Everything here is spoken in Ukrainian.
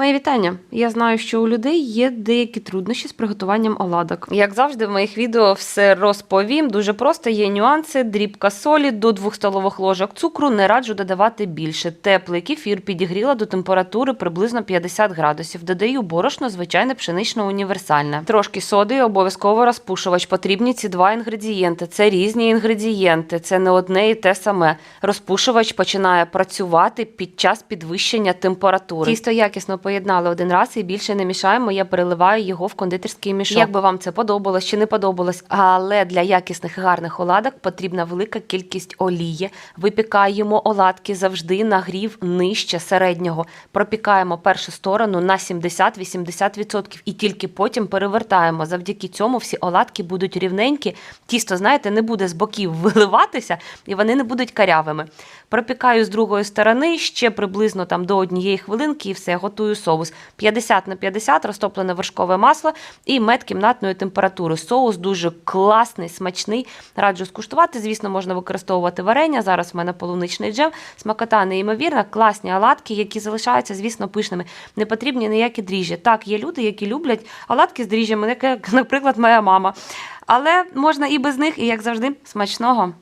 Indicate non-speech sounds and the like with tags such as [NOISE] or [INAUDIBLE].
Мої вітання. Я знаю, що у людей є деякі труднощі з приготуванням оладок. Як завжди, в моїх відео все розповім. Дуже просто є нюанси, дрібка солі до 2 столових ложок цукру. Не раджу додавати більше. Теплий кефір підігріла до температури приблизно 50 градусів. Додаю борошно, звичайне пшенично універсальне. Трошки соди, і обов'язково розпушувач. Потрібні ці два інгредієнти. Це різні інгредієнти, це не одне і те саме. Розпушувач починає працювати під час підвищення температури. Тісто якісно поєднали один раз і більше не мішаємо. Я переливаю його в кондитерський мішок. Як би вам це подобалось чи не подобалось, але для якісних гарних оладок потрібна велика кількість олії. Випікаємо оладки завжди на грів нижче середнього. Пропікаємо першу сторону на 70-80% і тільки потім перевертаємо. Завдяки цьому всі оладки будуть рівненькі. Тісто, знаєте, не буде з боків [LAUGHS] виливатися і вони не будуть карявими. Пропікаю з другої сторони ще приблизно там до однієї хвилинки і все, готую соус. 50 на 50 розтоплене вершкове масло і мед кімнатної температури. Соус дуже класний, смачний. Раджу скуштувати. Звісно, можна використовувати варення. Зараз в мене полуничний джем. Смакота неймовірна, класні оладки, які залишаються, звісно, пишними. Не потрібні ніякі дріжджі. Так, є люди, які люблять оладки з дріжджами, як, наприклад, моя мама. Але можна і без них, і як завжди, смачного.